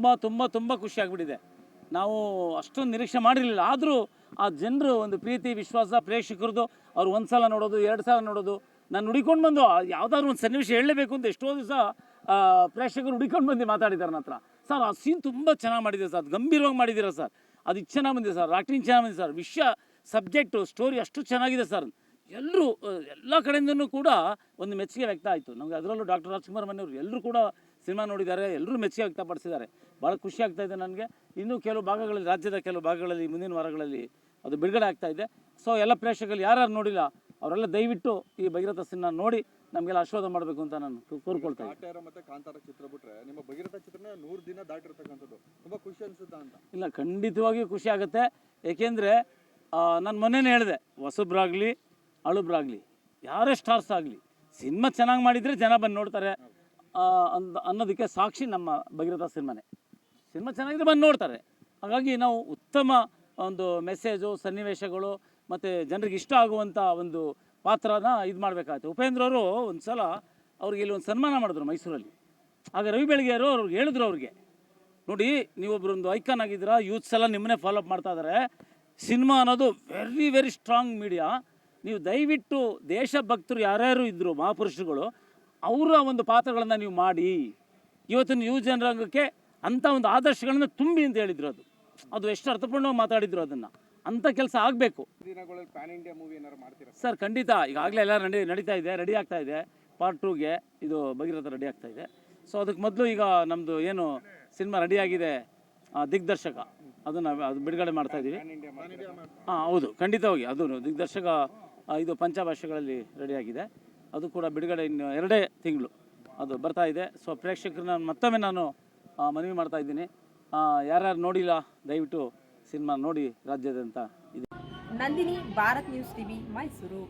ತುಂಬ ತುಂಬ ತುಂಬ ಖುಷಿ ಆಗಿಬಿಟ್ಟಿದೆ. ನಾವು ಅಷ್ಟೊಂದು ನಿರೀಕ್ಷೆ ಮಾಡಿರಲಿಲ್ಲ. ಆದರೂ ಆ ಜನರು ಒಂದು ಪ್ರೀತಿ, ವಿಶ್ವಾಸ, ಪ್ರೇಕ್ಷಕರದು, ಅವ್ರು ಒಂದು ಸಲ ನೋಡೋದು, ಎರಡು ಸಲ ನೋಡೋದು, ನಾನು ಹುಡಿಕೊಂಡು ಬಂದು ಯಾವುದಾದ್ರು ಒಂದು ಸನ್ನಿವೇಶ ಹೇಳಲೇಬೇಕು ಅಂತ ಎಷ್ಟೋ ದಿವಸ ಪ್ರೇಕ್ಷಕರು ಹುಡಿಕೊಂಡು ಬಂದು ಮಾತಾಡಿದ್ದಾರೆ ನನ್ನ ಸರ್, ಆ ಸೀನ್ ತುಂಬ ಚೆನ್ನಾಗಿ ಮಾಡಿದೆ ಸರ್. ಅದು ಗಂಭೀರವಾಗಿ ಮಾಡಿದ್ದೀರಾ ಸರ್? ಅದು ಚೆನ್ನಾಗಿ ಬಂದಿದೆ ಸರ್. ಆ್ಯಕ್ಟಿಂಗ್ ಚೆನ್ನಾಗಿ ಬಂದಿದೆ ಸರ್. ವಿಷಯ ಸಬ್ಜೆಕ್ಟು ಸ್ಟೋರಿ ಅಷ್ಟು ಚೆನ್ನಾಗಿದೆ ಸರ್. ಎಲ್ಲರೂ ಎಲ್ಲ ಕಡೆಯಿಂದನೂ ಕೂಡ ಒಂದು ಮೆಚ್ಚುಗೆ ವ್ಯಕ್ತ ಆಯಿತು. ನಮಗೆ ಅದರಲ್ಲೂ ಡಾಕ್ಟರ್ ರಾಜ್ಕುಮಾರ್ ಮನೆಯವರು ಎಲ್ಲರೂ ಕೂಡ ಸಿನಿಮಾ ನೋಡಿದ್ದಾರೆ ಎಲ್ಲರೂ ಮೆಚ್ಚುಗೆ ವ್ಯಕ್ತಪಡಿಸಿದ್ದಾರೆ. ಭಾಳ ಖುಷಿ ಆಗ್ತಾ ಇದೆ ನನಗೆ. ಇನ್ನೂ ಕೆಲವು ಭಾಗಗಳಲ್ಲಿ ರಾಜ್ಯದ ಕೆಲವು ಭಾಗಗಳಲ್ಲಿ ಮುಂದಿನ ವಾರಗಳಲ್ಲಿ ಅದು ಬಿಡುಗಡೆ ಆಗ್ತಾ ಇದೆ. ಸೊ ಎಲ್ಲ ಪ್ರೇಕ್ಷಕರು ಯಾರ್ಯಾರು ನೋಡಿಲ್ಲ ಅವರೆಲ್ಲ ದಯವಿಟ್ಟು ಈ ಭಗೀರಥ ಸಿನಿಮಾ ನೋಡಿ ನಮಗೆಲ್ಲ ಆಶೀರ್ವಾದ ಮಾಡಬೇಕು ಅಂತ ನಾನು ಕೋರ್ಕೊಳ್ತೇನೆ ಕೋರ್ಕೊಳ್ತಾ ಮತ್ತೆ ಕಾಂತಾರ ಚಿತ್ರ ಬಿಟ್ರೆ ನಿಮ್ಮ ಭಗೀರಥ ಚಿತ್ರನ ನೂರು ದಿನ ದಾಟಿರ್ತಕ್ಕಂಥದ್ದು. ತುಂಬಾ ಖುಷಿ ಅನಿಸುತ್ತಾ ಅಂತ? ಇಲ್ಲ ಖಂಡಿತವಾಗಿಯೂ ಖುಷಿ ಆಗುತ್ತೆ. ಏಕೆಂದರೆ ನಾನು ಮೊನ್ನೆನೇ ಹೇಳಿದೆ ಹೊಸಬ್ರಾಗಲಿ ಅಳುಬ್ರಾಗಲಿ, ಯಾರೇ ಸ್ಟಾರ್ಸ್ ಆಗಲಿ, ಸಿನಿಮಾ ಚೆನ್ನಾಗಿ ಮಾಡಿದರೆ ಜನ ಬಂದು ನೋಡ್ತಾರೆ. ಅಂದ, ಅನ್ನೋದಕ್ಕೆ ಸಾಕ್ಷಿ ನಮ್ಮ ಭಗೀರಥ ಸಿನಿಮಾನೇ. ಸಿನಿಮಾ ಚೆನ್ನಾಗಿದ್ರೆ ಬಂದು ನೋಡ್ತಾರೆ. ಹಾಗಾಗಿ ನಾವು ಉತ್ತಮ ಒಂದು ಮೆಸೇಜು ಸನ್ನಿವೇಶಗಳು, ಮತ್ತು ಜನರಿಗೆ ಇಷ್ಟ ಆಗುವಂಥ ಒಂದು ಪಾತ್ರನ ಇದು ಮಾಡಬೇಕಾಗುತ್ತೆ. ಉಪೇಂದ್ರ ಅವರು ಒಂದು ಸಲ ಅವ್ರಿಗೆ ಇಲ್ಲಿ ಒಂದು ಸನ್ಮಾನ ಮಾಡಿದ್ರು ಮೈಸೂರಲ್ಲಿ. ಆಗ ರವಿ ಬೆಳಗ್ಗೆಯವರು ಅವ್ರಿಗೆ ಹೇಳಿದ್ರು ಅವ್ರಿಗೆ, ನೋಡಿ ನೀವೊಬ್ಬರೊಂದು ಐಕಾನ್ ಆಗಿದ್ದೀರಾ ಯೂತ್ಸ್ ಎಲ್ಲ ನಿಮ್ಮನ್ನೇ ಫಾಲೋಅಪ್ ಮಾಡ್ತಾ ಇದ್ದಾರೆ ಸಿನಿಮಾ ಅನ್ನೋದು ವೆರಿ ವೆರಿ ಸ್ಟ್ರಾಂಗ್ ಮೀಡಿಯಾ ನೀವು ದಯವಿಟ್ಟು ದೇಶಭಕ್ತರು ಯಾರ್ಯಾರು ಇದ್ದರು ಮಹಾಪುರುಷರುಗಳು ಅವರ ಒಂದು ಪಾತ್ರಗಳನ್ನು ನೀವು ಮಾಡಿ. ಇವತ್ತಿನ ಯುವ ಜನರಂಗಕ್ಕೆ ಅಂಥ ಒಂದು ಆದರ್ಶಗಳನ್ನು ತುಂಬಿ ಅಂತ ಹೇಳಿದ್ರು ಅದು. ಅದು ಎಷ್ಟು ಅರ್ಥಪೂರ್ಣವಾಗಿ ಮಾತಾಡಿದ್ರು ಅದನ್ನು. ಅಂಥ ಕೆಲಸ ಆಗಬೇಕು. ಸರ್? ಖಂಡಿತ. ಈಗಾಗಲೇ ಎಲ್ಲ ನಡಿ ನಡೀತಾ ಇದೆ ರೆಡಿ ಆಗ್ತಾ ಇದೆ. ಪಾರ್ಟ್ ಟೂಗೆ ಇದು ಭಗೀರಥ ರೆಡಿ ಆಗ್ತಾ ಇದೆ. ಸೊ ಅದಕ್ಕೆ ಮೊದಲು ಈಗ ನಮ್ಮದು ಏನು ಸಿನಿಮಾ ರೆಡಿಯಾಗಿದೆ ದಿಗ್ದರ್ಶಕ. ಅದನ್ನು ಅದು ಬಿಡುಗಡೆ ಮಾಡ್ತಾ ಇದ್ದೀವಿ ಹಾಂ ಹೌದು. ಖಂಡಿತವಾಗಿ ಅದು ದಿಗ್ದರ್ಶಕ ಇದು ಪಂಚಭಾಷೆಗಳಲ್ಲಿ ರೆಡಿಯಾಗಿದೆ. ಅದು ಕೂಡ ಬಿಡುಗಡೆ ಇನ್ನು ಎರಡೇ ತಿಂಗಳು ಅದು ಬರ್ತಾ ಇದೆ. ಸೊ ಪ್ರೇಕ್ಷಕರನ್ನ ಮತ್ತೊಮ್ಮೆ ನಾನು ಮನವಿ ಮಾಡ್ತಾ ಇದ್ದೀನಿ. ಯಾರ್ಯಾರು ನೋಡಿಲ್ಲ, ದಯವಿಟ್ಟು ಸಿನಿಮಾ ನೋಡಿ ರಾಜ್ಯದಂತ ಇದೆ. Nandini, Bharat news TV, Mysuru.